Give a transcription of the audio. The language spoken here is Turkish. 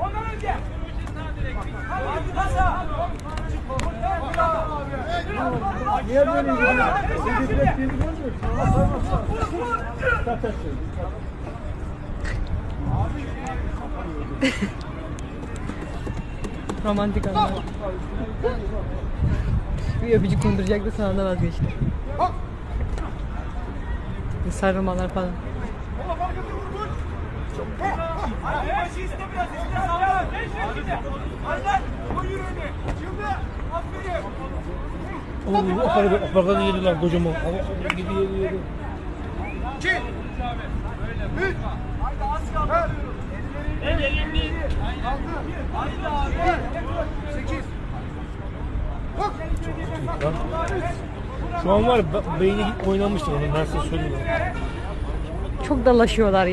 Ondan önce. Hadi pasa. Niye böyle yani? Sizi beklediğini görmüyor musun? Zaten şey. Romantik anlar. Bir öpücük konduracaktı sonra da vazgeçti. Sarılmalar falan. Başı iste biraz. iste. Aynen. O yürüdü. Şimdi. Aferin. O aparatı, aparatı yedi lan kocaman. Ama gibi yedi yedi. İki. Üç. Haydi az kaldı. El elini. Haydi abi. Sekiz. Lan. Şu an var beyni oynamıştır onun ben size söyleyeyim. Çok dalaşıyorlar ya.